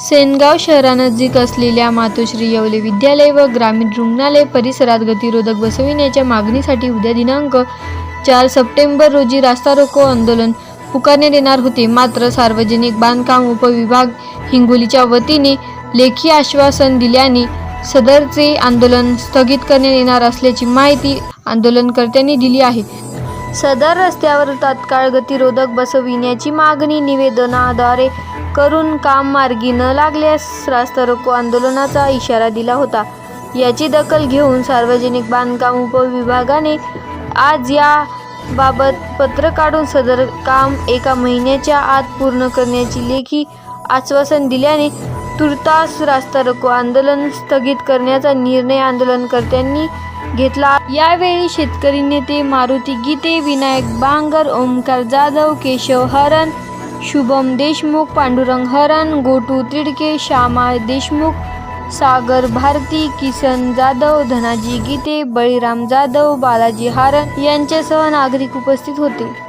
सेनगाव शहरानजीक असलेल्या मातोश्री येवले विद्यालय व ग्रामीण रुग्णालय परिसरात गतिरोधक बसविण्याच्या मागणीसाठी उद्या दिनांक चार सप्टेंबर रोजी रास्ता रोको आंदोलन पुकारण्यात येणार होते. मात्र सार्वजनिक बांधकाम उपविभाग हिंगोलीच्या वतीने लेखी आश्वासन दिल्याने सदरचे आंदोलन स्थगित करण्यात येणार असल्याची माहिती आंदोलनकर्त्यांनी दिली आहे. सदर रस्त्यावर तात्काळ गतिरोधक बसविण्याची मागणी निवेदनाद्वारे करून काम मार्गी न लागल्यास रास्ता रोको आंदोलनाचा इशारा दिला होता. याची दखल घेऊन सार्वजनिक बांधकाम उपविभागाने आज या बाबत पत्र काढून सदर काम एका महिन्याच्या आत पूर्ण करण्याची लेखी आश्वासन दिल्याने तुर्तास रास्ता रोको आंदोलन स्थगित करण्याचा निर्णय आंदोलनकर्त्यांनी घेतला. यावेळी शेतकरी नेते मारुती गीते विनायक बांगर ओमकार जाधव केशव हरण शुभम देशमुख पांडुरंग हरण गोटू तिडके श्यामा देशमुख सागर भारती किसन जाधव धनाजी गीते बळीराम जाधव बालाजी हारण यांच्यासह नागरिक उपस्थित होते.